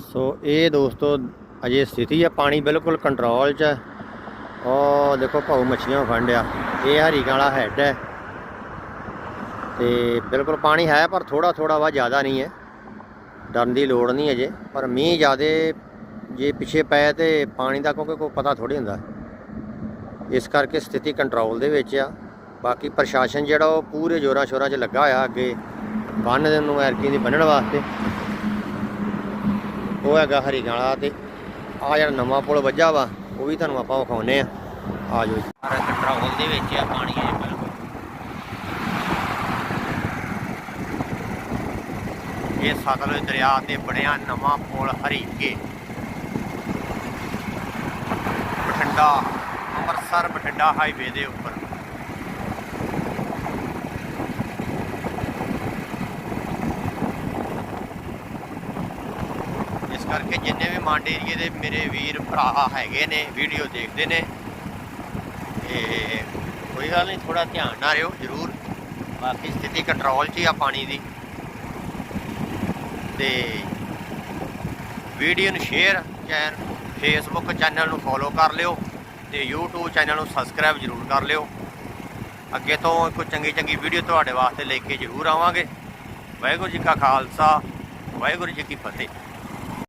ਸੋ ਇਹ ਦੋਸਤੋ ਅਜੇ ਸਥਿਤੀ ਆ, ਪਾਣੀ ਬਿਲਕੁਲ ਕੰਟਰੋਲ 'ਚ ਹੈ ਉਹ ਦੇਖੋ ਭਾਉ ਮੱਛੀਆਂ ਫੰਡ ਆ। ਇਹ ਹਰੀ ਕਾਲਾ ਹੈਡ ਹੈ ਤੇ ਬਿਲਕੁਲ ਪਾਣੀ ਹੈ, ਪਰ ਥੋੜਾ ਥੋੜਾ ਵਾ ਜ਼ਿਆਦਾ ਨਹੀਂ ਹੈ। ਡਰਨ ਦੀ ਲੋੜ ਨਹੀਂ ਅਜੇ। ਪਰ ਮੀਂਹ ਜ਼ਿਆਦੇ ਜੇ ਪਿੱਛੇ ਪਏ ਤੇ ਪਾਣੀ ਦਾ ਕਿਉਂਕਿ ਕੋਈ ਪਤਾ ਥੋੜੀ ਹੁੰਦਾ। ਇਸ ਕਰਕੇ ਸਥਿਤੀ ਕੰਟਰੋਲ ਦੇ ਵਿੱਚ ਆ। ਬਾਕੀ ਪ੍ਰਸ਼ਾਸਨ ਜਿਹੜਾ ਉਹ ਪੂਰੇ ਜ਼ੋਰਾਂ ਸ਼ੋਰਾਂ 'ਚ ਲੱਗਾ ਹੋਇਆ ਅੱਗੇ। ਬੰਨ ਨੂੰ ਐਰਕੀ ਦੀ ਬੰਨਣ ਵਾਸਤੇ। ਉਹ ਹੈਗਾ ਹਰੀ ਗਾਲਾ ਤੇ ਆ ਜਿਹੜਾ ਨਵਾਂ ਪੁਲ ਵੱਜਾ ਵਾ, ਉਹ ਵੀ ਤੁਹਾਨੂੰ ਆਪਾਂ ਵਿਖਾਉਨੇ ਆ ਆ ਜਾਓ ਕੰਟਰੋਲ ਦੇ ਵਿੱਚ ਆ ਪਾਣੀ ਇਹ ਬਿਲਕੁਲ ਇਹ ਸਤਲੁਜ ਦਰਿਆ ਤੇ ਬਣਿਆ ਨਵਾਂ ਪੁਲ ਹਰੀਕੇ। ਬਠਿੰਡਾ, ਅੰਮ੍ਰਿਤਸਰ, ਬਠਿੰਡਾ ਹਾਈਵੇ ਦੇ ਉੱਪਰ ਇਸ ਕਰਕੇ ਜਿੰਨੇ ਵੀ ਮੰਡ ਏਰੀਏ ਦੇ ਮੇਰੇ ਵੀਰ ਭਰਾ ਹੈਗੇ ਨੇ ਵੀਡੀਓ ਦੇਖਦੇ ਨੇ। ਤੇ ਕੋਈ ਗੱਲ ਨਹੀਂ ਥੋੜਾ ਧਿਆਨ ਨਾਲ ਰਿਓ ਜ਼ਰੂਰ। ਬਾਕੀ ਸਥਿਤੀ ਕੰਟਰੋਲ 'ਚ ਹੀ ਆ ਪਾਣੀ ਦੀ। ਤੇ ਵੀਡੀਓ ਨੂੰ ਸ਼ੇਅਰ ਚੈਨ ਫੇਸਬੁੱਕ ਚੈਨਲ ਨੂੰ ਫੋਲੋ ਕਰ ਲਿਓ ਤੇ YouTube ਚੈਨਲ ਨੂੰ ਸਬਸਕ੍ਰਾਈਬ ਜ਼ਰੂਰ ਕਰ ਲਿਓ। ਅੱਗੇ ਤੋਂ ਕੋਈ ਚੰਗੀ ਚੰਗੀ ਵੀਡੀਓ ਤੁਹਾਡੇ ਵਾਸਤੇ ਲੈ ਕੇ ਜ਼ਰੂਰ ਆਵਾਂਗੇ। ਵਾਹਿਗੁਰੂ ਜੀ ਕਾ ਖਾਲਸਾ, ਵਾਹਿਗੁਰੂ ਜੀ ਕੀ ਫਤਿਹ।